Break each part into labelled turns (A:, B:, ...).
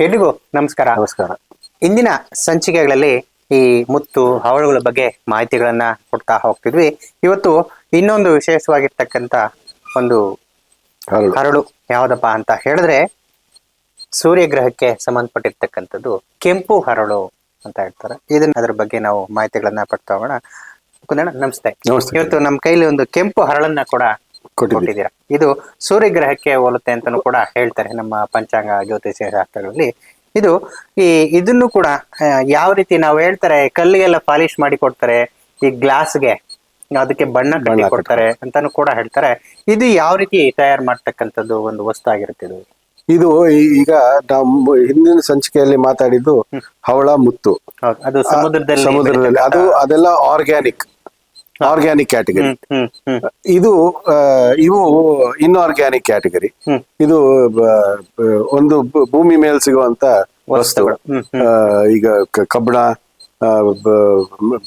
A: ಎಲ್ರಿಗೂ ನಮಸ್ಕಾರ.
B: ನಮಸ್ಕಾರ.
A: ಇಂದಿನ ಸಂಚಿಕೆಗಳಲ್ಲಿ ಈ ಮುತ್ತು ಹವಳುಗಳ ಬಗ್ಗೆ ಮಾಹಿತಿಗಳನ್ನ ಕೊಡ್ತಾ ಹೋಗ್ತಿದ್ವಿ. ಇವತ್ತು ಇನ್ನೊಂದು ವಿಶೇಷವಾಗಿರ್ತಕ್ಕಂತ ಒಂದು
B: ಹರಳು.
A: ಯಾವ್ದಪ್ಪ ಅಂತ ಹೇಳಿದ್ರೆ ಸೂರ್ಯಗ್ರಹಕ್ಕೆ ಸಂಬಂಧಪಟ್ಟಿರ್ತಕ್ಕಂಥದ್ದು ಕೆಂಪು ಹರಳು ಅಂತ ಹೇಳ್ತಾರೆ. ಇದನ್ನ ಅದ್ರ ಬಗ್ಗೆ ನಾವು ಮಾಹಿತಿಗಳನ್ನ ಪಡ್ತಾ ಹೋಗೋಣ. ನಮಸ್ತೆ. ಇವತ್ತು ನಮ್ಮ ಕೈಲಿ ಒಂದು ಕೆಂಪು ಹರಳನ್ನ ಕೂಡ.
B: ಕೊಟ್ಟಿದ್ದೀರಿ.
A: ಇದು ಸೂರ್ಯಗ್ರಹಕ್ಕೆ ಹೋಲುತ್ತೆ ಅಂತಾನು ಕೂಡ ಹೇಳ್ತಾರೆ ನಮ್ಮ ಪಂಚಾಂಗ ಜ್ಯೋತಿಷ್ಯ ಶಾಸ್ತ್ರಗಳಲ್ಲಿ. ಇದು ಈ ಇದನ್ನು ಕೂಡ ಯಾವ ರೀತಿ ನಾವು ಹೇಳ್ತಾರೆ ಕಲ್ಲಿಗೆಲ್ಲ ಪಾಲಿಶ್ ಮಾಡಿ ಕೊಡ್ತಾರೆ ಈ ಗ್ಲಾಸ್ಗೆ ಅದಕ್ಕೆ ಬಣ್ಣ ಕಟ್ಟಿ ಕೊಡ್ತಾರೆ ಅಂತಾನು ಕೂಡ ಹೇಳ್ತಾರೆ. ಇದು ಯಾವ ರೀತಿ ತಯಾರು ಮಾಡ್ತಕ್ಕಂಥದ್ದು ಒಂದು ವಸ್ತು ಆಗಿರುತ್ತೆ ಇದು
B: ಇದು ಈಗ ನಾವು ಹಿಂದಿನ ಸಂಚಿಕೆಯಲ್ಲಿ ಮಾತಾಡಿದ್ದು ಹವಳ ಮುತ್ತು.
A: ಅದು ಸಮುದ್ರದಲ್ಲಿ
B: ಸಮುದ್ರದಲ್ಲಿ. ಅದು ಅದೆಲ್ಲ ಆರ್ಗ್ಯಾನಿಕ್ ಆರ್ಗ್ಯಾನಿಕ್ ಕ್ಯಾಟಗರಿ ಇದು ಇವು ಇನ್ಆರ್ಗ್ಯಾನಿಕ್ ಕ್ಯಾಟಗರಿ ಇದು ಒಂದು ಭೂಮಿ ಮೇಲೆ ಸಿಗುವಂತ ವಸ್ತು
A: ವಸ್ತುಗಳು.
B: ಈಗ ಕಬ್ಬಣ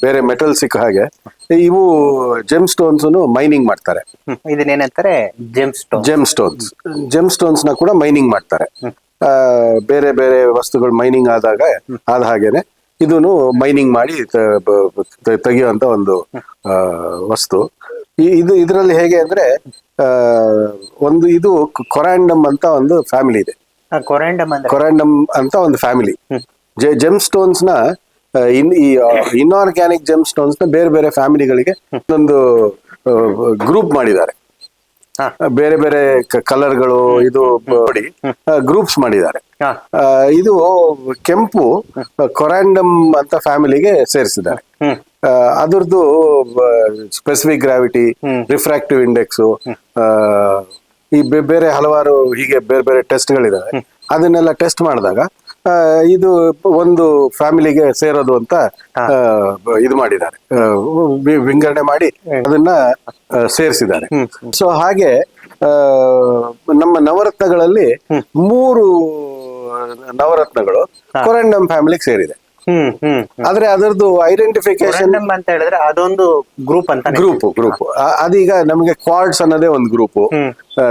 B: ಬೇರೆ ಮೆಟಲ್ ಸಿಕ್ಕ ಹಾಗೆ. ಇವು ಜೆಮ್ ಸ್ಟೋನ್ಸ್ ಮೈನಿಂಗ್ ಮಾಡ್ತಾರೆ.
A: ಇದನ್ನೇನಂತಾರೆ? Gem stone
B: gem stones gem ಸ್ಟೋನ್ಸ್ನ ಕೂಡ ಮೈನಿಂಗ್ ಮಾಡ್ತಾರೆ. ಆ, ಬೇರೆ ಬೇರೆ ವಸ್ತುಗಳು ಮೈನಿಂಗ್ ಆದಾಗ ಆದ ಹಾಗೇನೆ. ಇದನ್ನು ಮೈನಿಂಗ್ ಮಾಡಿ ತೆಗೆಯುವಂತ ಒಂದು ವಸ್ತು. ಇದು ಇದರಲ್ಲಿ ಹೇಗೆ ಅಂದ್ರೆ ಒಂದು ಇದು ಕೊರಾಂಡಮ್ ಅಂತ ಒಂದು ಫ್ಯಾಮಿಲಿ ಇದೆ.
A: ಕೊರೆಂಡಮ್
B: ಅಂತ ಒಂದು ಫ್ಯಾಮಿಲಿ ಜೆಮ್ ಸ್ಟೋನ್ಸ್ನ ಇನ್ ಈ ಇನ್ಆರ್ಗ್ಯಾನಿಕ್ ಜೆಮ್ ಸ್ಟೋನ್ಸ್ನ ಬೇರೆ ಬೇರೆ ಫ್ಯಾಮಿಲಿಗಳಿಗೆ ಒಂದು ಗ್ರೂಪ್ ಮಾಡಿದ್ದಾರೆ. ಬೇರೆ ಬೇರೆ ಕಲರ್ಗಳು ಇದು ನೋಡಿ ಗ್ರೂಪ್ಸ್ ಮಾಡಿದ್ದಾರೆ. ಇದು ಕೆಂಪು ಕೊರಾಂಡಮ್ ಅಂತ ಫ್ಯಾಮಿಲಿಗೆ ಸೇರಿಸಿದ್ದಾರೆ. ಅದರದ್ದು ಸ್ಪೆಸಿಫಿಕ್ ಗ್ರಾವಿಟಿ ರಿಫ್ರಾಕ್ಟಿವ್ ಇಂಡೆಕ್ಸ್ ಈ ಬೇರೆ ಹಲವಾರು ಹೀಗೆ ಬೇರೆ ಬೇರೆ ಟೆಸ್ಟ್ಗಳಿದಾವೆ ಅದನ್ನೆಲ್ಲ ಟೆಸ್ಟ್ ಮಾಡಿದಾಗ ಇದು ಒಂದು ಫ್ಯಾಮಿಲಿಗೆ ಸೇರೋದು ಅಂತ ಇದು ಮಾಡಿದ್ದಾರೆ. ವಿಂಗಡಣೆ ಮಾಡಿ ಅದನ್ನ ಸೇರಿಸಿದ್ದಾರೆ. ಸೊ ಹಾಗೆ ಆ, ನಮ್ಮ ನವರತ್ನಗಳಲ್ಲಿ ಮೂರು ನವರತ್ನಗಳು ಕೊರಂಡಮ್ ಫ್ಯಾಮಿಲಿಗೆ ಸೇರಿದೆ. ಆದ್ರೆ ಅದರದ್ದು ಐಡೆಂಟಿಫಿಕೇಶನ್
A: ಅಂತ ಹೇಳಿದ್ರೆ ಅದೊಂದು ಗ್ರೂಪ್ ಅಂತ
B: ಗ್ರೂಪ್ ಗ್ರೂಪ್ ಅದೀಗ ನಮಗೆ ಕ್ವಾಡ್ಸ್ ಅನ್ನೋದೇ ಒಂದು ಗ್ರೂಪ್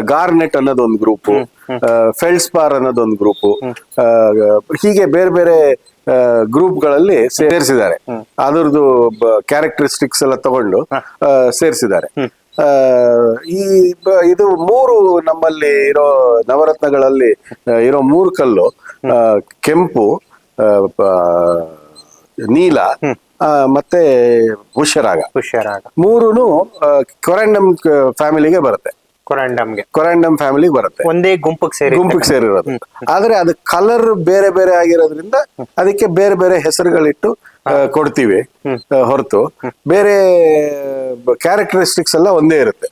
B: ಗಾರ್ನೆಟ್ ಅನ್ನೋದೊಂದು ಗ್ರೂಪ್ ಫೆಲ್ಸ್ಪಾರ್ ಅನ್ನೋದೊಂದು ಗ್ರೂಪ್ ಹೀಗೆ ಬೇರೆ ಬೇರೆ ಗ್ರೂಪ್ಗಳಲ್ಲಿ ಸೇರಿಸಿದ್ದಾರೆ. ಅದರದ್ದು ಕ್ಯಾರೆಕ್ಟರಿಸ್ಟಿಕ್ಸ್ ಎಲ್ಲ ತಗೊಂಡು ಆ, ಸೇರಿಸಿದ್ದಾರೆ. ಆ, ಈ ಇದು ಮೂರು ನಮ್ಮಲ್ಲಿ ಇರೋ ನವರತ್ನಗಳಲ್ಲಿ ಇರೋ ಮೂರು ಕಲ್ಲು ಆ, ಕೆಂಪು ನೀಲ ಮತ್ತೆ ಹುಷರಾಗ.
A: ಹುಷಾರಾಗ.
B: ಮೂರುನು ಕೊರಂಡಮ್ ಫ್ಯಾಮಿಲಿಗೆ ಬರುತ್ತೆ.
A: ಕೊರಂಡಮ್ಗೆ
B: ಕೊರಂಡಮ್ ಫ್ಯಾಮಿಲಿಗೆ ಬರುತ್ತೆ.
A: ಒಂದೇ ಗುಂಪಿಗೆ ಸೇರಿ
B: ಗುಂಪಿಗೆ ಸೇರಿರೋದು. ಆದ್ರೆ ಅದು ಕಲರ್ ಬೇರೆ ಬೇರೆ ಆಗಿರೋದ್ರಿಂದ ಅದಕ್ಕೆ ಬೇರೆ ಬೇರೆ ಹೆಸರುಗಳಿಟ್ಟು ಕೊಡ್ತೀವಿ ಹೊರತು. ಬೇರೆ ಕ್ಯಾರೆಕ್ಟರಿಸ್ಟಿಕ್ಸ್ ಎಲ್ಲ ಒಂದೇ ಇರುತ್ತೆ.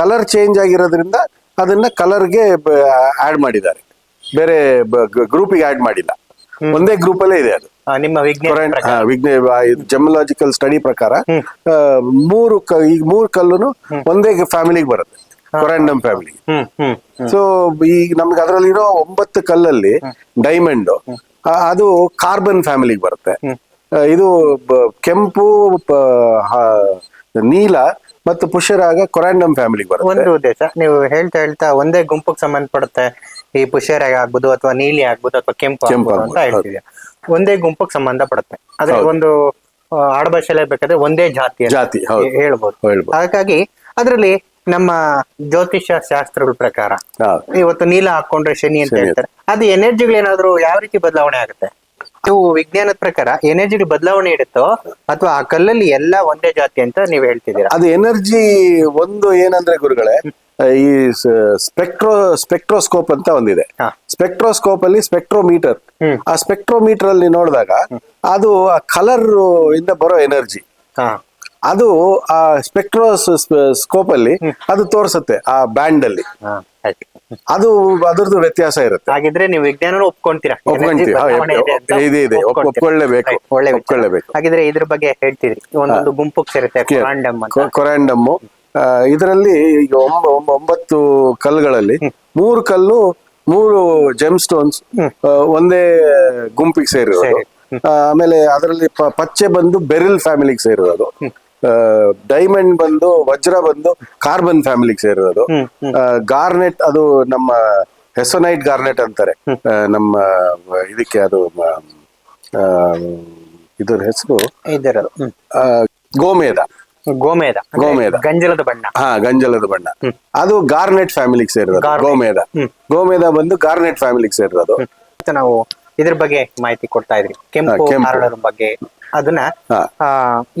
B: ಕಲರ್ ಚೇಂಜ್ ಆಗಿರೋದ್ರಿಂದ ಅದನ್ನ ಕಲರ್ಗೆ ಆಡ್ ಮಾಡಿದ್ದಾರೆ. ಬೇರೆ ಗ್ರೂಪಿಗೆ ಆಡ್ ಮಾಡಿಲ್ಲ. ಒಂದೇ ಗ್ರೂಪ್ ಅಲ್ಲೇ ಇದೆ ಅದು.
A: ನಿಮ್ಮ
B: ಜಮಲಾಜಿಕಲ್ ಸ್ಟಡಿ ಪ್ರಕಾರ. ಮೂರು ಈಗ ಮೂರು ಕಲ್ಲುನು ಒಂದೇ ಫ್ಯಾಮಿಲಿಗೆ ಬರುತ್ತೆ. ಕೊರಾಂಡಮ್ ಫ್ಯಾಮಿಲಿ ಸೊ ಈಗ ನಮ್ಗೆ ಅದರಲ್ಲಿರೋ ಒಂಬತ್ತು ಕಲ್ಲಲ್ಲಿ ಡೈಮಂಡ್ ಅದು ಕಾರ್ಬನ್ ಫ್ಯಾಮಿಲಿಗೆ ಬರುತ್ತೆ. ಇದು ಕೆಂಪು ನೀಲ ಮತ್ತು ಪುಷ್ಯರಾಗ ಕೊರಾಂಡಮ್ ಫ್ಯಾಮಿಲಿಗೆ ಬರುತ್ತೆ.
A: ಒಂದು ಉದ್ದೇಶ ನೀವು ಹೇಳ್ತಾ ಹೇಳ್ತಾ ಒಂದೇ ಗುಂಪಿಗೆ ಸಂಬಂಧಪಡುತ್ತೆ. ಈ ಪುಷೇರಾಗ ಆಗ್ಬೋದು ಅಥವಾ ನೀಲಿ ಆಗ್ಬೋದು ಅಥವಾ ಕೆಂಪು
B: ಕೆಂಪು
A: ಆಗ್ಬೋದು ಅಂತ
B: ಹೇಳ್ತೀವಿ.
A: ಹೇಳ್ತಿದ್ಯಾ ಒಂದೇ ಸಂಬಂಧ ಪಡುತ್ತೆ. ಅದ್ರ ಒಂದು ಆಡಭಾಷೆಲ್ಲ ಆಡುಭಾಷೆಲೆ ಬೇಕಾದ್ರೆ ಒಂದೇ ಜಾತಿ
B: ಜಾತಿ,
A: ಹೇಳ್ಬೋದು. ಹಾಗಾಗಿ ಅದರಲ್ಲಿ ನಮ್ಮ ಜ್ಯೋತಿಷ್ಯ ಶಾಸ್ತ್ರಗಳ ಪ್ರಕಾರ ಇವತ್ತು ನೀಲ ಹಾಕೊಂಡ್ರೆ ಶನಿ ಅಂತ. ಹೇಳ್ತಾರೆ. ಅದು ಎನರ್ಜಿಗಳೇನಾದ್ರೂ ಯಾವ ರೀತಿ ಬದಲಾವಣೆ ಆಗುತ್ತೆ? ನೀವು ವಿಜ್ಞಾನದ ಪ್ರಕಾರ ಎನರ್ಜಿ ಬದಲಾವಣೆ ಇಡುತ್ತೋ ಅಥವಾ ಆ ಕಲ್ಲಲ್ಲಿ ಎಲ್ಲ ಒಂದೇ ಜಾತಿ ಅಂತ ನೀವು ಹೇಳ್ತಿದ್ದೀರಾ?
B: ಅದು ಎನರ್ಜಿ ಒಂದು ಏನಂದ್ರೆ ಗುರುಗಳೇ ಈ ಸ್ಪೆಕ್ಟ್ರೋ ಸ್ಪೆಕ್ಟ್ರೋಸ್ಕೋಪ್ ಅಂತ ಒಂದಿದೆ. ಸ್ಪೆಕ್ಟ್ರೋಸ್ಕೋಪ್ ಅಲ್ಲಿ ಸ್ಪೆಕ್ಟ್ರೋಮೀಟರ್ ಆ ಸ್ಪೆಕ್ಟ್ರೋಮೀಟರ್ ಅಲ್ಲಿ ನೋಡಿದಾಗ ಅದು ಆ ಕಲರಿಂದ ಬರೋ ಎನರ್ಜಿ
A: ಹಾ.
B: ಅದು ಆ ಸ್ಪೆಕ್ಟ್ರೋಸ್ ಸ್ಕೋಪ್ ಅಲ್ಲಿ ಅದು ತೋರಿಸುತ್ತೆ ಆ ಬ್ಯಾಂಡ್ ಅಲ್ಲಿ. ಅದು ಅದರದ್ದು ವ್ಯತ್ಯಾಸ ಇರುತ್ತೆ.
A: ಹಾಗಿದ್ರೆ ನೀವು ವಿಜ್ಞಾನ ಒಪ್ಕೊಂತೀರಾ?
B: ಒಪ್ಕೊಂತೀವಿ.
A: ಬದಲಾವಣೆ ಇದೆ ಅಂತ
B: ಇದೆ, ಇದೆ. ಒಪ್-
A: ಒಪ್ಕೊಂತೀರಾ?
B: ಒಪ್ಕೊಳ್ಳೇಬೇಕು.
A: ಒಳ್ಳೆ ವಿಚಾರ.
B: ಒಪ್ಕೊಳ್ಳೇಬೇಕು.
A: ಹಾಗಿದ್ರೆ ಇದ್ರ ಬಗ್ಗೆ ಹೇಳ್ತಿದ್ರಿ ಒಂದೊಂದು ಗುಂಪು ಸೇರುತ್ತೆ ಕೊರಾಂಡಮ್ ಅಂತ.
B: ಇದರಲ್ಲಿ ಈಗ ಒಂಬ- ಒಂಬ- ಒಂಬತ್ತು ಕಲ್ಲುಗಳಲ್ಲಿ ಮೂರು ಕಲ್ಲು ಮೂರು ಜೆಮ್ ಸ್ಟೋನ್ಸ್ ಒಂದೇ ಗುಂಪಿಗೆ ಸೇರಿರೋದು. ಆ, ಆಮೇಲೆ ಅದರಲ್ಲಿ ಪ- ಪಚ್ಚೆ ಬಂದು ಬೆರಿಲ್ ಫ್ಯಾಮಿಲಿಗೆ ಸೇರಿರೋದು. ಡೈಮಂಡ್ ಬಂದು ವಜ್ರ ಬಂದು ಕಾರ್ಬನ್ ಫ್ಯಾಮಿಲಿಗೆ ಸೇರಿರೋದು. ಗಾರ್ನೆಟ್ ಅದು ನಮ್ಮ ಹೆಸೊನೈಟ್ ಗಾರ್ನೆಟ್ ಅಂತಾರೆ. ನಮ್ಮ ಇದಕ್ಕೆ ಅದು ಇದರ ಹೆಸರು? ಗೋಮೇದ.
A: ಗೋಮೇದ.
B: ಗೋಮೇದ.
A: ಗಂಜಲದ ಬಣ್ಣ.
B: ಹಾ ಗಂಜಲದ ಬಣ್ಣ. ಅದು ಗಾರ್ನೆಟ್ ಫ್ಯಾಮಿಲಿಗೆ ಸೇರಿರೋದು. ಗೋಮೇದ. ಗೋಮೇದ ಬಂದು ಗಾರ್ನೆಟ್ ಫ್ಯಾಮಿಲಿಗೆ ಸೇರಿರೋದು.
A: ನಾವು ಇದ್ರ ಬಗ್ಗೆ ಮಾಹಿತಿ ಕೊಡ್ತಾ ಇದ್ರಿ. ಕೆಂಪು ಬಗ್ಗೆ. ಅದನ್ನ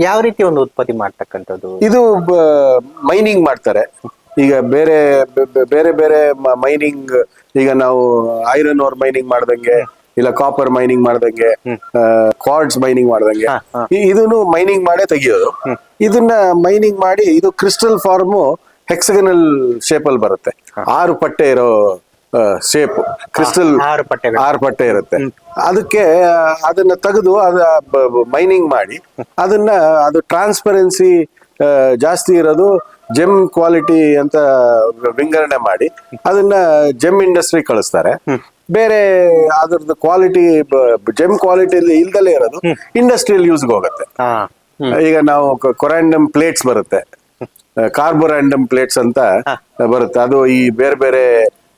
A: ಯಾವ ರೀತಿ ಒಂದು ಉತ್ಪತ್ತಿ ಮಾಡ್ತಕ್ಕಂಥದ್ದು?
B: ಇದು ಮೈನಿಂಗ್ ಮಾಡ್ತಾರೆ. ಈಗ ಬೇರೆ ಬೇರೆ ಬೇರೆ ಮೈನಿಂಗ್ ಈಗ ನಾವು ಐರನ್ ಓರ್ ಮೈನಿಂಗ್ ಮಾಡ್ದಂಗೆ ಇಲ್ಲ ಕಾಪರ್ ಮೈನಿಂಗ್ ಮಾಡ್ದಂಗೆ ಕ್ವಾರ್ಡ್ಸ್ ಮೈನಿಂಗ್ ಮಾಡ್ದಂಗೆ. ಇದನ್ನು ಮೈನಿಂಗ್ ಮಾಡೇ ತೆಗಿಯೋದು. ಇದನ್ನ ಮೈನಿಂಗ್ ಮಾಡಿ ಇದು ಕ್ರಿಸ್ಟಲ್ ಫಾರ್ಮು ಹೆಕ್ಸಗನಲ್ ಶೇಪ್ ಅಲ್ಲಿ ಬರುತ್ತೆ. ಆರು ಪಟ್ಟೆ ಇರೋ ಶೇಪ್ ಕ್ರಿಸ್ಟಲ್
A: ಆರು
B: ಪಟ್ಟೆ ಇರುತ್ತೆ. ಅದಕ್ಕೆ ಅದನ್ನ ತೆಗೆದು ಅದ ಮೈನಿಂಗ್ ಮಾಡಿ ಅದನ್ನ ಅದು ಟ್ರಾನ್ಸ್ಪರೆನ್ಸಿ ಜಾಸ್ತಿ ಇರೋದು ಜೆಮ್ ಕ್ವಾಲಿಟಿ ಅಂತ ವಿಂಗಡಣೆ ಮಾಡಿ ಅದನ್ನ ಜೆಮ್ ಇಂಡಸ್ಟ್ರಿ ಕಳಿಸ್ತಾರೆ. ಬೇರೆ ಅದ್ರದ್ದು ಕ್ವಾಲಿಟಿ ಜೆಮ್ ಕ್ವಾಲಿಟಿ ಇಲ್ದಲೇ ಇರೋದು ಇಂಡಸ್ಟ್ರಿಯಲ್ ಯೂಸ್ಗೆ ಹೋಗುತ್ತೆ. ಈಗ ನಾವು ಕೊರಾಂಡಮ್ ಪ್ಲೇಟ್ಸ್ ಬರುತ್ತೆ. ಕಾರ್ಬೋರಾಂಡಮ್ ಪ್ಲೇಟ್ಸ್ ಅಂತ ಬರುತ್ತೆ. ಅದು ಈ ಬೇರೆ ಬೇರೆ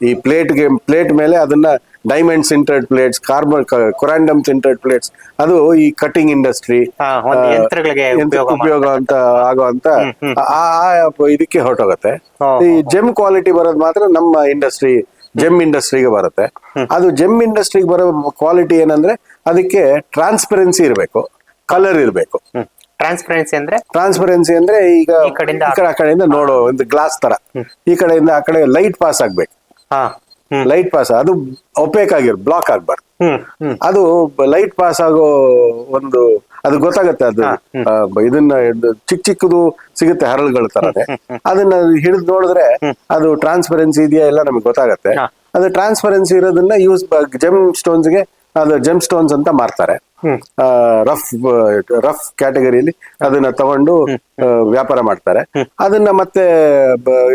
B: ಈ ಪ್ಲೇಟ್ಗೆ ಪ್ಲೇಟ್ ಮೇಲೆ ಅದನ್ನ diamond sintered plates carbon corundum sintered plates ಅದು ಈ ಕಟಿಂಗ್ ಇಂಡಸ್ಟ್ರಿ
A: ಉಪಯೋಗ
B: ಅಂತ ಆಗುವಂತ ಆ ಇದಕ್ಕೆ ಹೊರಟೋಗತ್ತೆ. ಈ ಜೆಮ್ ಕ್ವಾಲಿಟಿ ಬರೋದು ಮಾತ್ರ ನಮ್ಮ ಇಂಡಸ್ಟ್ರಿ ಜೆಮ್ ಇಂಡಸ್ಟ್ರಿಗೆ ಬರುತ್ತೆ. ಅದು ಜೆಮ್ ಇಂಡಸ್ಟ್ರಿಗೆ ಬರೋ ಕ್ವಾಲಿಟಿ ಏನಂದ್ರೆ ಅದಕ್ಕೆ ಟ್ರಾನ್ಸ್ಪರೆನ್ಸಿ ಇರಬೇಕು ಕಲರ್ ಇರಬೇಕು.
A: ಟ್ರಾನ್ಸ್ಪರೆನ್ಸಿ ಅಂದ್ರೆ?
B: ಟ್ರಾನ್ಸ್ಪರೆನ್ಸಿ ಅಂದ್ರೆ ಈಗ
A: ಈ ಕಡೆಯಿಂದ
B: ಆ ಕಡೆಯಿಂದ ನೋಡೋ ಒಂದು ಗ್ಲಾಸ್ ತರ. ಈ ಕಡೆಯಿಂದ ಆ ಕಡೆ ಲೈಟ್ ಪಾಸ್ ಆಗ್ಬೇಕು. ಲೈಟ್ ಪಾಸ್ ಅದು ಒಪೇಕ್ ಆಗಿರ್ ಬ್ಲಾಕ್ ಆಗ್ಬಾರ್ದು. ಅದು ಲೈಟ್ ಪಾಸ್ ಆಗೋ ಒಂದು ಅದು ಗೊತ್ತಾಗತ್ತೆ ಅದು ಇದನ್ನ ಇದು ಚಿಕ್ಕ ಚಿಕ್ಕದು ಸಿಗುತ್ತೆ ಹರಳುಗಳ ತರನೇ. ಅದನ್ನ ಹಿಡಿದು ನೋಡಿದ್ರೆ ಅದು ಟ್ರಾನ್ಸ್ಪರೆನ್ಸಿ ಇದೆಯಾ ಎಲ್ಲ ನಮಗೆ ಗೊತ್ತಾಗತ್ತೆ. ಅದು ಟ್ರಾನ್ಸ್ಪರೆನ್ಸಿ ಇರೋದನ್ನ ಯೂಸ್ ಜೆಮ್ ಸ್ಟೋನ್ಸ್ಗೆ ಅದು ಜೆಮ್ ಸ್ಟೋನ್ಸ್ ಅಂತ ಮಾರ್ತಾರೆ. ರಫ್ ರಫ್ ಕ್ಯಾಟಗರಿಯಲ್ಲಿ ಅದನ್ನ ತಗೊಂಡು ವ್ಯಾಪಾರ ಮಾಡ್ತಾರೆ. ಅದನ್ನ ಮತ್ತೆ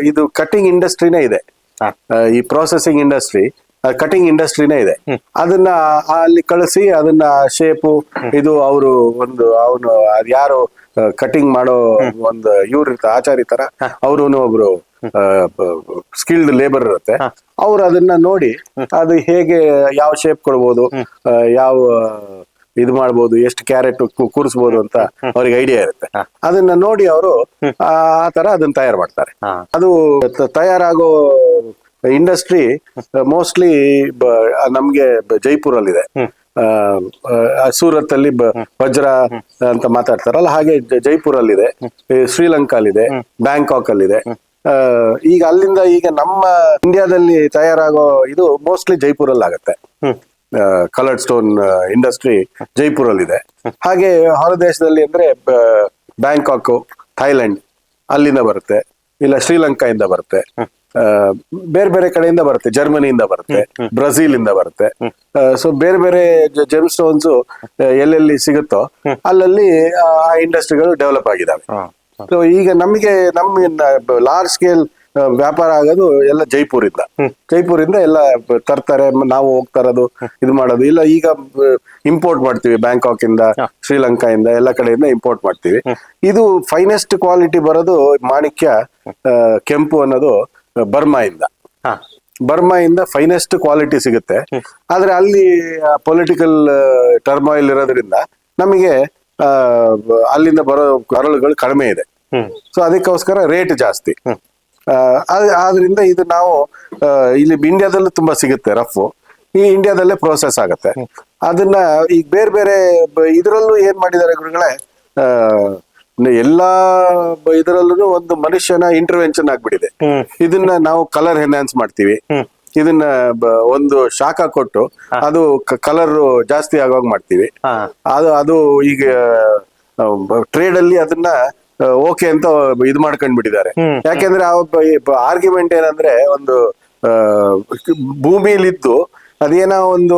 B: ಇದು ಕಟಿಂಗ್ ಇಂಡಸ್ಟ್ರಿನೇ ಇದೆ. ಈ ಪ್ರೊಸೆಸಿಂಗ್ ಇಂಡಸ್ಟ್ರಿ ಕಟಿಂಗ್ ಇಂಡಸ್ಟ್ರಿನೇ ಇದೆ. ಅದನ್ನ ಅಲ್ಲಿ ಕಳಿಸಿ ಅದನ್ನ ಶೇಪು ಇದು ಅವರು ಒಂದು ಅವನು ಅದ್ ಯಾರು ಕಟಿಂಗ್ ಮಾಡೋ ಒಂದು ಇವ್ರ ಇರ್ತಾರೆ ಆಚಾರಿ ತರ ಅವರು ಒಬ್ರು ಸ್ಕಿಲ್ಡ್ ಲೇಬರ್ ಇರುತ್ತೆ. ಅವ್ರು ಅದನ್ನ ನೋಡಿ ಅದು ಹೇಗೆ ಯಾವ ಶೇಪ್ ಕೊಡ್ಬೋದು ಯಾವ ಇದು ಮಾಡ್ಬೋದು ಎಷ್ಟು ಕ್ಯಾರೆಟ್ ಕೂರಿಸ್ಬೋದು ಅಂತ ಅವ್ರಿಗೆ ಐಡಿಯಾ ಇರುತ್ತೆ. ಅದನ್ನ ನೋಡಿ ಅವರು ಆ ತರ ಅದನ್ನ ತಯಾರು ಮಾಡ್ತಾರೆ. ಅದು ತಯಾರಾಗೋ ಇಂಡಸ್ಟ್ರಿ ಮೋಸ್ಟ್ಲಿ ನಮ್ಗೆ ಜೈಪುರ್ ಆ, ಸೂರತ್ ಅಲ್ಲಿ ವಜ್ರ ಅಂತ ಮಾತಾಡ್ತಾರಲ್ಲ ಹಾಗೆ ಜೈಪುರ್ ಜೈಪುರಲ್ಲಿದೆ. ಶ್ರೀಲಂಕಾ ಅಲ್ಲಿದೆ ಬ್ಯಾಂಕಾಕ್ ಅಲ್ಲಿದೆ ಈಗ ಅಲ್ಲಿಂದ ಈಗ ನಮ್ಮ ಇಂಡಿಯಾದಲ್ಲಿ ತಯಾರಾಗೋ ಇದು ಮೋಸ್ಟ್ಲಿ ಜೈಪುರಲ್ಲಿ ಆಗತ್ತೆ ಕಲರ್ಡ್ ಸ್ಟೋನ್ ಇಂಡಸ್ಟ್ರಿ ಜೈಪುರಲ್ಲಿದೆ. ಹಾಗೆ ಹೊರ ದೇಶದಲ್ಲಿ ಅಂದ್ರೆ ಬ್ಯಾಂಕಾಕ್ ಥೈಲ್ಯಾಂಡ್ ಅಲ್ಲಿಂದ ಬರುತ್ತೆ. ಇಲ್ಲ ಶ್ರೀಲಂಕಾಯಿಂದ ಬರುತ್ತೆ. ಆ, ಬೇರೆ ಬೇರೆ ಕಡೆಯಿಂದ ಬರುತ್ತೆ. ಜರ್ಮನಿಯಿಂದ ಬರುತ್ತೆ. ಬ್ರೆಜಿಲ್ ಇಂದ ಬರುತ್ತೆ ಸೊ ಬೇರೆ ಬೇರೆ ಜೆಮ್ ಸ್ಟೋನ್ಸ್ ಎಲ್ಲೆಲ್ಲಿ ಸಿಗುತ್ತೋ ಅಲ್ಲಲ್ಲಿ ಆ ಇಂಡಸ್ಟ್ರಿಗಳು ಡೆವಲಪ್ ಆಗಿದಾವೆ. ಸೊ ಈಗ ನಮಗೆ ನಮ್ಮ ಲಾರ್ಜ್ ಸ್ಕೇಲ್ ವ್ಯಾಪಾರ ಆಗೋದು ಎಲ್ಲ ಜೈಪುರಿಂದ. ಜೈಪುರಿಂದ ಎಲ್ಲ ತರ್ತಾರೆ ನಾವು ಹೋಗ್ತಾ ಇರೋದು ಇದು ಮಾಡೋದು. ಇಲ್ಲ ಈಗ ಇಂಪೋರ್ಟ್ ಮಾಡ್ತೀವಿ ಬ್ಯಾಂಕಾಕ್ ಇಂದ ಶ್ರೀಲಂಕಾ ಇಂದ ಎಲ್ಲ ಕಡೆಯಿಂದ ಇಂಪೋರ್ಟ್ ಮಾಡ್ತೀವಿ. ಇದು ಫೈನೆಸ್ಟ್ ಕ್ವಾಲಿಟಿ ಬರೋದು ಮಾಣಿಕ್ಯ ಕೆಂಪು ಅನ್ನೋದು ಬರ್ಮಾ ಇಂದ
A: ಹಾ.
B: ಬರ್ಮಾ ಇಂದ ಫೈನೆಸ್ಟ್ ಕ್ವಾಲಿಟಿ ಸಿಗುತ್ತೆ ಆದ್ರೆ ಅಲ್ಲಿ ಪೊಲಿಟಿಕಲ್ ಟರ್ಮಾಯಿಲ್ ಇರೋದ್ರಿಂದ ನಮಗೆ ಆ, ಅಲ್ಲಿಂದ ಬರೋ ಕರಳುಗಳು ಕಡಿಮೆ ಇದೆ. ಸೊ ಅದಕ್ಕೋಸ್ಕರ ರೇಟ್ ಜಾಸ್ತಿ. ಆದ್ರಿಂದ ಇದು ನಾವು ಇಲ್ಲಿ ಇಂಡಿಯಾದಲ್ಲೂ ತುಂಬಾ ಸಿಗುತ್ತೆ ರಫ್ ಈ ಇಂಡಿಯಾದಲ್ಲೇ ಪ್ರೋಸೆಸ್ ಆಗುತ್ತೆ. ಅದನ್ನ ಈಗ ಬೇರೆ ಬೇರೆ ಇದರಲ್ಲೂ ಏನ್ ಮಾಡಿದ್ದಾರೆ ಗುರುಗಳೇ? ಎಲ್ಲಾ ಇದರಲ್ಲೂ ಒಂದು ಮನುಷ್ಯನ ಇಂಟರ್ವೆನ್ಷನ್ ಆಗ್ಬಿಟ್ಟಿದೆ. ಇದನ್ನ ನಾವು ಕಲರ್ ಎನ್ಹಾನ್ಸ್ ಮಾಡ್ತೀವಿ. ಇದನ್ನ ಒಂದು ಶಾಖ ಕೊಟ್ಟು ಅದು ಕಲರ್ ಜಾಸ್ತಿ ಆಗೋಗ್ ಮಾಡ್ತೀವಿ. ಅದು ಅದು ಈಗ ಟ್ರೇಡ್ ಅಲ್ಲಿ ಅದನ್ನ ಓಕೆ ಅಂತ ಇದು ಮಾಡ್ಕೊಂಡ್ ಬಿಟ್ಟಿದ್ದಾರೆ ಯಾಕೆಂದ್ರೆ ಆ ಆರ್ಗ್ಯುಮೆಂಟ್ ಏನಂದ್ರೆ ಒಂದು ಭೂಮಿಲಿದ್ದು ಅದೇನೋ ಒಂದು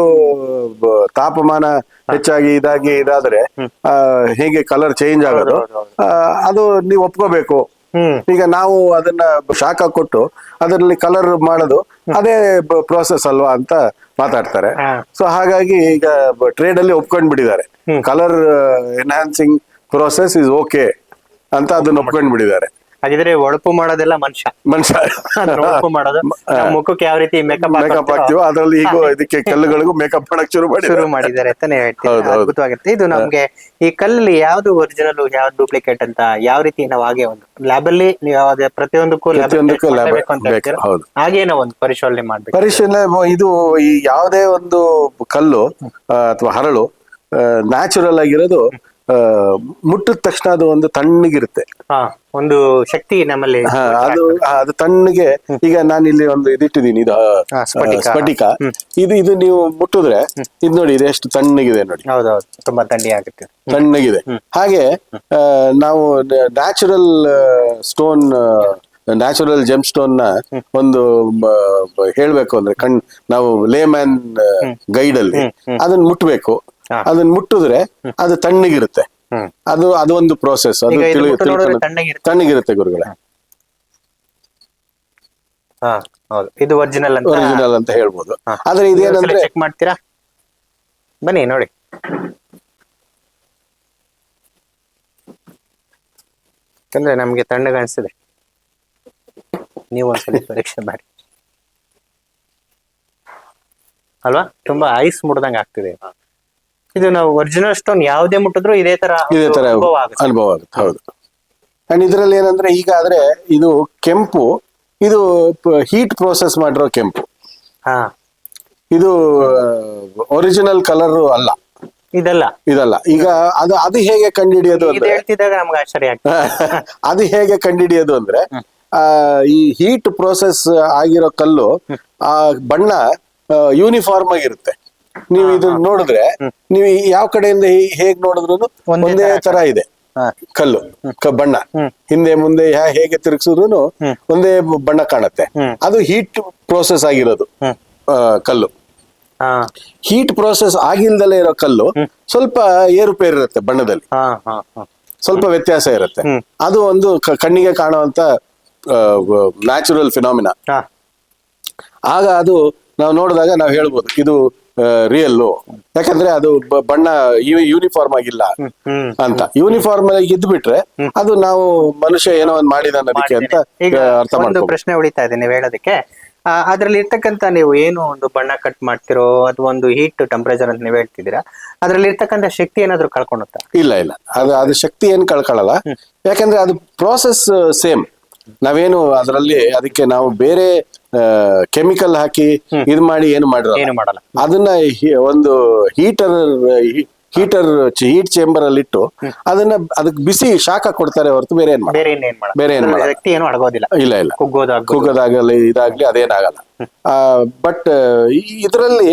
B: ತಾಪಮಾನ ಹೆಚ್ಚಾಗಿ ಇದಾಗಿ ಇದಾದ್ರೆ ಹೇಗೆ ಕಲರ್ ಚೇಂಜ್ ಆಗೋದು ಅದು ನೀವು ಒಪ್ಕೋಬೇಕು. ಈಗ ನಾವು ಅದನ್ನ ಶಾಖ ಕೊಟ್ಟು ಅದರಲ್ಲಿ ಕಲರ್ ಮಾಡೋದು ಅದೇ ಪ್ರೋಸೆಸ್ ಅಲ್ವಾ ಅಂತ ಮಾತಾಡ್ತಾರೆ. ಸೊ ಹಾಗಾಗಿ ಈಗ ಟ್ರೇಡ್ ಅಲ್ಲಿ ಒಪ್ಕೊಂಡ್ ಬಿಟ್ಟಿದ್ದಾರೆ colour enhancing process is okay ಅಂತ ಅದನ್ನ ಒಪ್ಕೊಂಡ್ ಬಿಟ್ಟಿದ್ದಾರೆ.
A: ಹಾಗಿದ್ರೆ ಒಳಪು ಮಾಡೋದೆಲ್ಲ ಮನುಷ್ಯ.
B: ಮನುಷ್ಯ.
A: ಒಳಪು ಮಾಡೋದು. ನಮ್ಮ ಮುಖಕ್ಕೆ ಯಾವ ರೀತಿ ಮೇಕಪ್
B: ಮೇಕಪ್ ಹಾಕ್ತಿವೋ ಅದ್ರಲ್ಲಿ ಈಗ ಇದಕ್ಕೆ ಕಲ್ಲುಗಳಿಗೂ ಮೇಕಪ್ ಮಾಡಕ್ ಶುರು ಮಾಡಿ
A: ಶುರು ಮಾಡಿದ್ದಾರೆ ಅಂತಾನೆ ಹೇಳ್ತೀನಿ. ಇದು ನಮ್ಗೆ ಈ ಕಲ್ಲಲ್ಲಿ ಯಾವ್ದು ಒರಿಜಿನಲ್ ಯಾವ್ದು ಡೂಪ್ಲಿಕೇಟ್ ಅಂತ ಯಾವ ರೀತಿ ನಾವು ಹಾಗೆ ಒಂದು ಲ್ಯಾಬ್ ಅಲ್ಲಿ ನೀವು ಯಾವ್ದೇ ಪ್ರತಿಯೊಂದಕ್ಕೂ. ಹಾಗೆ ನಾವು ಒಂದು ಪರಿಶೀಲನೆ ಮಾಡ್ಬೇಕು.
B: ಪರಿಶೀಲನೆ ಇದು ಈ ಯಾವುದೇ ಒಂದು ಕಲ್ಲು ಅಥವಾ ಹರಳು ನ್ಯಾಚುರಲ್ ಆಗಿರೋದು ಮುಟ್ಟಿದ ತಕ್ಷಣ ಅದು ಒಂದು ತಣ್ಣಗಿರುತ್ತೆ.
A: ಹಾ ಒಂದು ಶಕ್ತಿ ನಮ್ಮಲ್ಲಿ
B: ಹಾ, ಅದು ಅದು ತಣ್ಣಗೆ ಈಗ ನಾನು ಇಲ್ಲಿ ಒಂದು ಇದಿಟ್ಟಿದ್ದೀನಿ ಇದು ಆ,
A: ಸ್ಫಟಿಕ.
B: ಸ್ಫಟಿಕ. ಇದು ಇದು ನೀವು ಮುಟ್ಟಿದ್ರೆ ಇದು ನೋಡಿ ಇದು ಎಷ್ಟು ತಣ್ಣಗಿದೆ ನೋಡಿ.
A: ಹೌದೌದು ತುಂಬಾ ತಣ್ಣಿ ಆಗುತ್ತೆ.
B: ತಣ್ಣಗಿದೆ. ಹಾಗೆ ಆ, ನಾವು ನ್ಯಾಚುರಲ್ ಸ್ಟೋನ್ ನ್ಯಾಚುರಲ್ ಜೆಮ್ ಸ್ಟೋನ್ನ ಒಂದು ಬ- ಬ- ಹೇಳ್ಬೇಕು ಅಂದ್ರೆ ಕಣ್ ನಾವು ಲೇಮ್ಯಾನ್ ಗೈಡ್ ಅಲ್ಲಿ. ಅದನ್ನ ಮುಟ್ಬೇಕು. ಅದನ್ನ ಮುಟ್ಟಿದ್ರೆ ಅದು ತಣ್ಣಗಿರುತ್ತೆ. ಅದು ಅದೊಂದು ಪ್ರೋಸೆಸ್ ಅದು
A: ತಣ್ಣಗಿರುತ್ತೆ.
B: ಗುರುಗಳೇ.
A: ಹಾ ಹೌದು. ಇದು ಒರಿಜಿನಲ್ ಅಂತ
B: ಒರಿಜಿನಲ್ ಅಂತ ಹೇಳ್ಬೋದು. ಆದ್ರೆ ಇದೇನಂದ್ರೆ
A: ಚೆಕ್ ಮಾಡ್ತೀರಾ? ಬನ್ನಿ ನೋಡಿ. ಯಾಕಂದ್ರೆ ನಮ್ಗೆ ತಣ್ಣಗೆ ಅನಿಸಿದೆ ನೀವು ಒಂದ್ಸಲಿ ಪರೀಕ್ಷೆ ಮಾಡಿ. ಅಲ್ವಾ? ತುಂಬಾ ಐಸ್ ಮುಡ್ದಂಗ ಆಗ್ತಿದೆ. ಇದು ನಾವು ಒರಿಜಿನಲ್ ಸ್ಟೋನ್ ಯಾವುದೇ ಮುಟ್ಟಿದ್ರು ಇದೇ ತರ
B: ಇದೇ ತರ
A: ಅನುಭವ ಆಗುತ್ತೆ.
B: ಅನುಭವ ಆಗುತ್ತೆ ಹೌದು. ಅಂಡ್ ಇದ್ರಲ್ಲಿ ಏನಂದ್ರೆ ಈಗ ಆದ್ರೆ ಇದು ಕೆಂಪು ಇದು ಹೀಟ್ ಪ್ರೋಸೆಸ್ ಮಾಡಿರೋ ಕೆಂಪು.
A: ಹಾ.
B: ಇದು ಒರಿಜಿನಲ್ ಕಲರ್ ಅಲ್ಲ.
A: ಇದಲ್ಲ.
B: ಇದಲ್ಲ. ಈಗ ಅದು ಅದು ಹೇಗೆ ಕಂಡುಹಿಡಿಯೋದು
A: ಇದು
B: ಅಂದ್ರೆ
A: ಹೇಳ್ತಿದ್ದಾಗ ನಮ್ಗೆ ಆಶ್ಚರ್ಯ ಆಗ್ತದೆ.
B: ಅದು ಹೇಗೆ ಕಂಡುಹಿಡಿಯೋದು ಅಂದ್ರೆ ಆ, ಈ ಹೀಟ್ ಪ್ರೋಸೆಸ್ ಆಗಿರೋ ಕಲ್ಲು ಆ ಬಣ್ಣ ಯೂನಿಫಾರ್ಮ್ ಆಗಿರುತ್ತೆ. ನೀವು ಇದನ್ನ ನೋಡಿದ್ರೆ ನೀವು ಯಾವ ಕಡೆಯಿಂದ ಹೇಗ್ ನೋಡಿದ್ರು
A: ಒಂದೇ ತರ
B: ಇದೆ. ಕಲ್ಲು ಬಣ್ಣ. ಹಿಂದೆ ಮುಂದೆ ಹೇಗೆ ತಿರುಗಿಸಿದ್ರು ಒಂದೇ ಬಣ್ಣ ಕಾಣುತ್ತೆ. ಅದು ಹೀಟ್ ಪ್ರೋಸೆಸ್ ಆಗಿರೋದು. ಕಲ್ಲು. ಹೀಟ್ ಪ್ರೋಸೆಸ್ ಆಗಿಲ್ದಲೇ ಇರೋ ಕಲ್ಲು ಸ್ವಲ್ಪ ಏರುಪೇರು ಇರುತ್ತೆ ಬಣ್ಣದಲ್ಲಿ. ಸ್ವಲ್ಪ ವ್ಯತ್ಯಾಸ ಇರುತ್ತೆ. ಅದು ಒಂದು ಕಣ್ಣಿಗೆ ಕಾಣುವಂತ ನ್ಯಾಚುರಲ್ ಫಿನಾಮಿನಾ ಆಗ ಅದು ನಾವು ನೋಡಿದಾಗ ನಾವು ಹೇಳ್ಬೋದು ಇದು ರಿಯಲ್ಲು ಯಾಕಂದ್ರೆ ಅದು ಬಣ್ಣ ಯೂನಿಫಾರ್ಮ್ ಆಗಿಲ್ಲ ಅಂತ. ಯೂನಿಫಾರ್ಮ್ ಇದ್ದು ಬಿಟ್ರೆ ಅದು ನಾವು ಮನುಷ್ಯ ಏನೋ ಒಂದು ಮಾಡಿದ ಅದಕ್ಕೆ ಅಂತ ಅರ್ಥ
A: ಒಂದು ಪ್ರಶ್ನೆ ಉಳಿತಾ ಇದೆ ನೀವು ಹೇಳೋದಕ್ಕೆ. ಅದರಲ್ಲಿ ಅದ್ರಲ್ಲಿ ಇರ್ತಕ್ಕಂತ ನೀವು ಏನು ಒಂದು ಬಣ್ಣ ಕಟ್ ಮಾಡ್ತಿರೋ ಅಥವಾ ಒಂದು ಹೀಟ್ ಟೆಂಪರೇಚರ್ ಅಂತ ನೀವು ಹೇಳ್ತಿದ್ದೀರಾ ಅದ್ರಲ್ಲಿ ಇರ್ತಕ್ಕಂತ ಶಕ್ತಿ ಏನಾದ್ರು ಕಳ್ಕೊಂಡುತ್ತಾ
B: ಇಲ್ಲ ಇಲ್ಲ. ಅದು ಅದು ಶಕ್ತಿ ಏನ್ ಕಳ್ಕೊಳ್ಳಲ್ಲ ಯಾಕಂದ್ರೆ ಅದು ಪ್ರೋಸೆಸ್ ಸೇಮ್ ನಾವೇನು ಅದರಲ್ಲಿ ಅದಕ್ಕೆ ನಾವು ಬೇರೆ ಕೆಮಿಕಲ್ ಹಾಕಿ ಇದು ಮಾಡಿ ಏನು ಮಾಡಿರೋ
A: ಏನು ಮಾಡಲ್ಲ.
B: ಅದನ್ನ ಹಿ- ಒಂದು ಹೀಟರ್ ಹೀಟರ್ ಹೀಟ್ ಚೇಂಬರ್ ಅಲ್ಲಿ ಇಟ್ಟು ಅದನ್ನ ಅದಕ್ಕೆ ಬಿಸಿ ಶಾಖ ಕೊಡ್ತಾರೆ ಹೊರತು ಬೇರೆ ಏನ್ ಮಾಡಲ್ಲ
A: ಬೇರೆ ಇನ್ನೇನ್ ಮಾಡಲ್ಲ.
B: ಬೇರೆ ಏನ್
A: ಅದ್ರಲ್ಲಿ
B: ಮಾಡಲ್ಲ.
A: ಶಕ್ತಿ ಏನು ಅಡಗೋದಿಲ್ಲ
B: ಇಲ್ಲ ಇಲ್ಲ. ಕುಗ್ಗೋದಾಗಲಿ ಇದಾಗ್ಲಿ ಅದೇನಾಗಲ್ಲ. ಬಟ್ ಇದರಲ್ಲಿ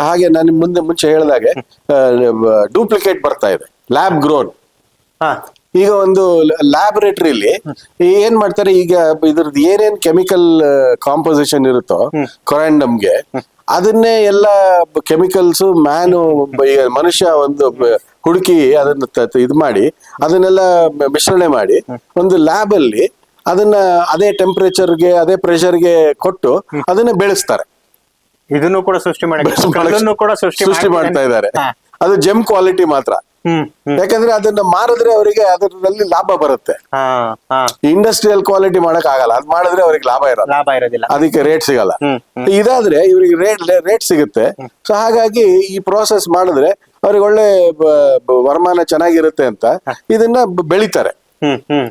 B: ಹಾಗೆ ನಾನು ಮುಂದೆ ಮುಂಚೆ ಹೇಳಿದಾಗೆ ಡೂಪ್ಲಿಕೇಟ್ ಬರ್ತಾ ಇದೆ. ಲ್ಯಾಬ್ ಗ್ರೋನ್
A: ಹಾ.
B: ಈಗ ಒಂದು ಲ್ಯಾಬೊರೇಟರಿಲಿ ಏನ್ ಮಾಡ್ತಾರೆ ಈಗ ಇದ್ರದ್ದು ಏನೇನ್ ಕೆಮಿಕಲ್ ಕಾಂಪೋಸಿಷನ್ ಇರುತ್ತೋ ಕೊರಾಂಡಮ್ಗೆ ಅದನ್ನೇ ಎಲ್ಲ ಕೆಮಿಕಲ್ಸ್ ಮ್ಯಾನು ಮನುಷ್ಯ ಒಂದು ಹುಡುಕಿ ಅದನ್ನ ಇದ್ ಮಾಡಿ ಅದನ್ನೆಲ್ಲ ಮಿಶ್ರಣೆ ಮಾಡಿ ಒಂದು ಲ್ಯಾಬ್ ಅಲ್ಲಿ ಅದನ್ನ ಅದೇ ಟೆಂಪರೇಚರ್ಗೆ ಅದೇ ಪ್ರೆಷರ್ಗೆ ಕೊಟ್ಟು ಅದನ್ನ ಬೆಳೆಸ್ತಾರೆ.
A: ಇದನ್ನು ಕೂಡ ಸೃಷ್ಟಿ ಮಾಡಿ ಸೃಷ್ಟಿ
B: ಮಾಡ್ತಾ ಇದ್ದಾರೆ. ಅದು ಜೆಮ್ ಕ್ವಾಲಿಟಿ ಮಾತ್ರ. ಯಾಕಂದ್ರೆ ಅದನ್ನ ಮಾರಿದ್ರೆ ಅವರಿಗೆ ಅದರಲ್ಲಿ ಲಾಭ ಬರುತ್ತೆ. ಇಂಡಸ್ಟ್ರಿಯಲ್ ಕ್ವಾಲಿಟಿ ಮಾಡಕ್ ಆಗಲ್ಲ. ಅದ್ ಮಾಡಿದ್ರೆ ಅವ್ರಿಗೆ ಲಾಭ ಇರಲ್ಲ.
A: ಲಾಭ ಇರೋದಿಲ್ಲ.
B: ಅದಕ್ಕೆ ರೇಟ್ ಸಿಗಲ್ಲ. ಇದಾದ್ರೆ ಇವರಿಗೆ ರೇಟ್ ರೇಟ್ ಸಿಗುತ್ತೆ. ಸೊ ಹಾಗಾಗಿ ಈ ಪ್ರೋಸೆಸ್ ಮಾಡಿದ್ರೆ ಅವ್ರಿಗೆ ಒಳ್ಳೆ ಬ- ಬ- ವರಮಾನ ಚೆನ್ನಾಗಿರುತ್ತೆ ಅಂತ ಇದನ್ನ ಬ- ಬೆಳಿತಾರೆ.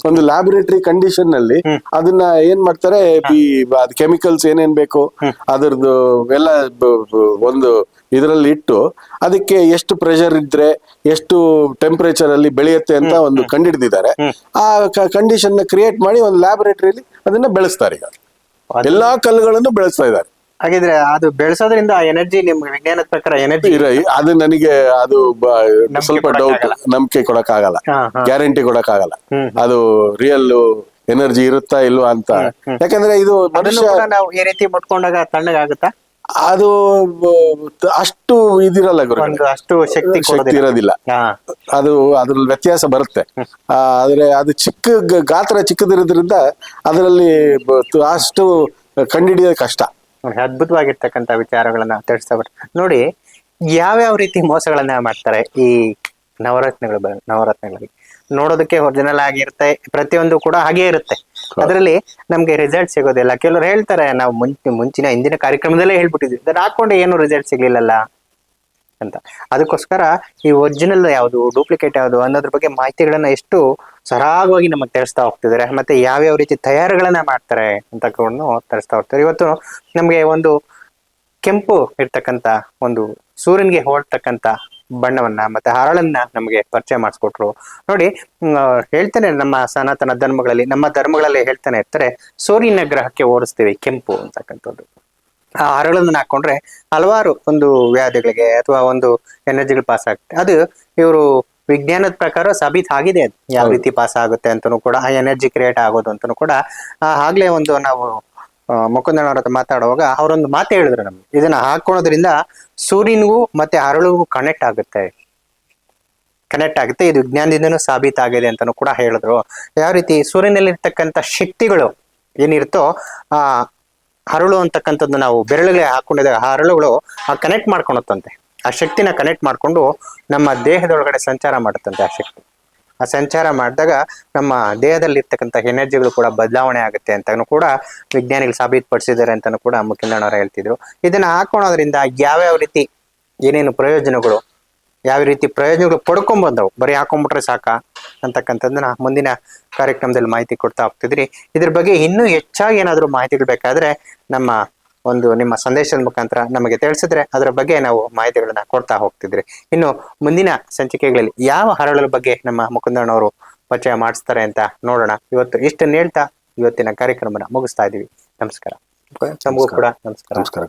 B: ಒಂದು ಲ್ಯಾಬೊರೇಟರಿ ಕಂಡೀಷನ್ನಲ್ಲಿ ಅದನ್ನ ಏನ್ ಮಾಡ್ತಾರೆ ಈ ಅದ್ ಕೆಮಿಕಲ್ಸ್ ಏನೇನ್ ಬೇಕು ಅದರದ್ದು ಎಲ್ಲ ಬ- ಬ- ಒಂದು ಇದರಲ್ಲಿ ಇಟ್ಟು ಅದಕ್ಕೆ ಎಷ್ಟು ಪ್ರೆಷರ್ ಇದ್ರೆ ಎಷ್ಟು ಟೆಂಪರೇಚರ್ ಅಲ್ಲಿ ಬೆಳೆಯುತ್ತೆ ಅಂತ ಒಂದು ಕಂಡಿಡಿದಿದ್ದಾರೆ. ಆ ಕಂಡೀಷನ್ನ ಕ್ರಿಯೇಟ್ ಮಾಡಿ ಒಂದು ಲ್ಯಾಬೊರೇಟರಿಯಲ್ಲಿ ಅದನ್ನ ಬೆಳೆಸ್ತಾರೆ ಈಗ. ಎಲ್ಲಾ ಕಲ್ಲುಗಳನ್ನು ಬೆಳೆಸ್ತಾ ಇದ್ದಾರೆ.
A: ಹಾಗಿದ್ರೆ ಅದು ಬೆಳೆಸೋದ್ರಿಂದ ಎನರ್ಜಿ ನಿಮ್ಗೆ ವಿಜ್ಞಾನದ ಪ್ರಕಾರ ಎನರ್ಜಿ
B: ಇರ- ಅದು ನನಗೆ ಅದು ಬ- ಸ್ವಲ್ಪ ಡೌಟ್ ನಂಬಿಕೆ ಕೊಡಕ್ ಆಗಲ್ಲ
A: ಹಾ, ಹಾ.
B: ಗ್ಯಾರಂಟಿ ಕೊಡಕ್ ಆಗಲ್ಲ ಅದು ರಿಯಲ್ ಎನರ್ಜಿ ಇರುತ್ತಾ ಇಲ್ವಾ ಅಂತ. ಯಾಕಂದ್ರೆ ಇದು
A: ಅದನ್ನು
B: ಮನುಷ್ಯ
A: ಕೂಡ ನಾವು ಈ ರೀತಿ ಮುಟ್ಕೊಂಡಾಗ ತಣ್ಣಗಾಗುತ್ತಾ
B: ಅದು ಬ- ಅಷ್ಟು ಇದಿರಲ್ಲ ಗುರು
A: ಒಂದು ಅಷ್ಟು ಶಕ್ತಿ
B: ಶಕ್ತಿ
A: ಕೊಡೋದಿಲ್ಲ.
B: ಇರೋದಿಲ್ಲ.
A: ಹಾ.
B: ಅದು ಅದ್ರಲ್ಲಿ ವ್ಯತ್ಯಾಸ ಬರುತ್ತೆ. ಆ, ಆದ್ರೆ ಅದು ಚಿಕ್ಕ ಗ- ಗಾತ್ರ ಚಿಕ್ಕದಿರೋದ್ರಿಂದ ಅದರಲ್ಲಿ ಬ- ಅಷ್ಟು ಕಂಡಿಡಿಯೋದು ಕಷ್ಟ.
A: ಅದ್ಭುತವಾಗಿರ್ತಕ್ಕಂಥ ವಿಚಾರಗಳನ್ನ ತಿಳಿಸ್ತವ್ರೆ ನೋಡಿ ಯಾವ್ಯಾವ ರೀತಿ ಮೋಸಗಳನ್ನ ಮಾಡ್ತಾರೆ ಈ ನವರತ್ನಗಳು ನವರತ್ನಗಳಲ್ಲಿ ನೋಡೋದಕ್ಕೆ ಒರಿಜಿನಲ್ ಆಗಿರುತ್ತೆ ಪ್ರತಿಯೊಂದು ಕೂಡ ಹಾಗೆ ಇರುತ್ತೆ. ಅದರಲ್ಲಿ ನಮ್ಗೆ ರಿಸಲ್ಟ್ ಸಿಗೋದಿಲ್ಲ. ಕೆಲವರು ಹೇಳ್ತಾರೆ ನಾವು ಮುಂಚೆ ಮುಂಚಿನ ಹಿಂದಿನ ಕಾರ್ಯಕ್ರಮದಲ್ಲೇ ಹೇಳ್ಬಿಟ್ಟಿದ್ವಿ. ಹಾಕೊಂಡು ಏನು ರಿಸಲ್ಟ್ ಸಿಗ್ಲಿಲ್ಲಲ್ಲ? ಅಂತ. ಅದಕ್ಕೋಸ್ಕರ ಈ ಒರಿಜಿನಲ್ ಯಾವುದು ಡೂಪ್ಲಿಕೇಟ್ ಯಾವುದು ಅನ್ನೋದ್ರ ಬಗ್ಗೆ ಮಾಹಿತಿಗಳನ್ನ ಎಷ್ಟು ಸರಾಗವಾಗಿ ನಮಗೆ ತಿಳಿಸ್ತಾ ಹೋಗ್ತಿದ್ದಾರೆ, ಮತ್ತೆ ಯಾವ್ಯಾವ ರೀತಿ ತಯಾರುಗಳನ್ನ ಮಾಡ್ತಾರೆ ಅಂತ ಕೂಡ ತಿಳಿಸ್ತಾ ಹೋಗ್ತಾರೆ ಇವತ್ತು ನಮಗೆ ಒಂದು ಕೆಂಪು ಇರ್ತಕ್ಕಂತ ಒಂದು ಸೂರ್ಯನ್ಗೆ ಹೋಲ್ತಕ್ಕಂತ ಬಣ್ಣವನ್ನ ಮತ್ತೆ ಹರಳನ್ನ ನಮಗೆ ಪರಿಚಯ ಮಾಡಿಸ್ಕೊಟ್ರು. ನೋಡಿ ಹೇಳ್ತಾನೆ ನಮ್ಮ ಸನಾತನ ಧರ್ಮಗಳಲ್ಲಿ, ನಮ್ಮ ಧರ್ಮಗಳಲ್ಲಿ ಹೇಳ್ತಾನೆ ಇರ್ತಾರೆ ಸೂರ್ಯನ ಗ್ರಹಕ್ಕೆ ಓಡಿಸ್ತೀವಿ ಕೆಂಪು ಅಂತಕ್ಕಂಥದ್ದು. ಆ ಹರಳನ್ನು ಹಾಕೊಂಡ್ರೆ ಹಲವಾರು ಒಂದು ವ್ಯಾಧಿಗಳಿಗೆ ಅಥವಾ ಒಂದು ಎನರ್ಜಿಗಳು ಪಾಸ್ ಆಗುತ್ತೆ. ಅದು ಇವರು ವಿಜ್ಞಾನದ ಪ್ರಕಾರ ಸಾಬೀತ್ ಆಗಿದೆ ಅದು. ಯಾವ ರೀತಿ ಪಾಸ್ ಆಗುತ್ತೆ ಅಂತನೂ ಕೂಡ ಆ ಎನರ್ಜಿ ಕ್ರಿಯೇಟ್ ಆಗೋದು ಅಂತನೂ ಕೂಡ ಆ, ಆಗ್ಲೇ ಒಂದು ನಾವು ಮುಕುಂದಣ್ಣವ್ರ ಹತ್ರ ಮಾತಾಡುವಾಗ ಅವರೊಂದು ಮಾತು ಹೇಳಿದ್ರು ನಮ್ಗೆ. ಇದನ್ನ ಹಾಕೊಳೋದ್ರಿಂದ ಸೂರ್ಯನಿಗೂ ಮತ್ತೆ ಹರಳಿಗೂ ಕನೆಕ್ಟ್ ಆಗುತ್ತೆ. ಕನೆಕ್ಟ್ ಆಗುತ್ತೆ. ಇದು ವಿಜ್ಞಾನದಿಂದನೂ ಸಾಬೀತಾಗಿದೆ ಅಂತಾನು ಕೂಡ ಹೇಳಿದ್ರು. ಯಾವ ರೀತಿ ಸೂರ್ಯನಲ್ಲಿ ಇರ್ತಕ್ಕಂಥ ಶಕ್ತಿಗಳು ಏನಿರುತ್ತೋ ಆ ಹರಳು ಅಂತಕ್ಕಂಥದ್ದು ನಾವು ಬೆರಳಿಗೆ ಹಾಕೊಂಡಿದ್ದಾಗ ಆ ಹರಳುಗಳು ಆ ಕನೆಕ್ಟ್ ಮಾಡ್ಕೊಳತ್ತಂತೆ ಆ ಶಕ್ತಿನ ಕನೆಕ್ಟ್ ಮಾಡ್ಕೊಂಡು ನಮ್ಮ ದೇಹದೊಳಗಡೆ ಸಂಚಾರ ಮಾಡುತ್ತಂತೆ ಆ ಶಕ್ತಿ. ಆ ಸಂಚಾರ ಮಾಡಿದಾಗ ನಮ್ಮ ದೇಹದಲ್ಲಿ ಇರ್ತಕ್ಕಂಥ ಎನರ್ಜಿಗಳು ಕೂಡ ಬದಲಾವಣೆ ಆಗುತ್ತೆ ಅಂತಲೂ ಕೂಡ ವಿಜ್ಞಾನಿಗಳು ಸಾಬೀತುಪಡಿಸಿದ್ದಾರೆ ಅಂತಲೂ ಕೂಡ ಮುಖ್ಯಣ್ಣವ್ರು ಹೇಳ್ತಿದ್ರು. ಇದನ್ನ ಹಾಕೊಳೋದ್ರಿಂದ ಯಾವ್ಯಾವ ರೀತಿ ಏನೇನು ಪ್ರಯೋಜನಗಳು ಯಾವ ರೀತಿ ಪ್ರಯೋಜನಗಳು ಪಡ್ಕೊಂಡ್ ಬಂದವು ಬರೀ ಹಾಕೊಂಡ್ಬಿಟ್ರೆ ಸಾಕ? ಅಂತಕ್ಕಂಥದ್ದನ್ನ ಮುಂದಿನ ಕಾರ್ಯಕ್ರಮದಲ್ಲಿ ಮಾಹಿತಿ ಕೊಡ್ತಾ ಹೋಗ್ತಿದ್ರಿ. ಇದ್ರ ಬಗ್ಗೆ ಇನ್ನೂ ಹೆಚ್ಚಾಗಿ ಏನಾದರೂ ಮಾಹಿತಿಗಳು ಬೇಕಾದ್ರೆ ನಮ್ಮ ಒಂದು ನಿಮ್ಮ ಸಂದೇಶದ ಮುಖಾಂತರ ನಮಗೆ ತಿಳಿಸಿದ್ರೆ ಅದರ ಬಗ್ಗೆ ನಾವು ಮಾಹಿತಿಗಳನ್ನ ಕೊಡ್ತಾ ಹೋಗ್ತಿದ್ರಿ. ಇನ್ನು ಮುಂದಿನ ಸಂಚಿಕೆಗಳಲ್ಲಿ ಯಾವ ಹರಳల ಬಗ್ಗೆ ನಮ್ಮ ಮುಕುಂದಣ್ಣವರು ಪರಿಚಯ ಮಾಡಿಸ್ತಾರೆ ಅಂತ ನೋಡೋಣ. ಇವತ್ತು ಇಷ್ಟನ್ನು ಹೇಳ್ತಾ ಇವತ್ತಿನ ಕಾರ್ಯಕ್ರಮನ ಮುಗಿಸ್ತಾ ಇದೀವಿ. ನಮಸ್ಕಾರ. ತಮಗೂ ಕೂಡ ನಮಸ್ಕಾರ.
B: ನಮಸ್ಕಾರ.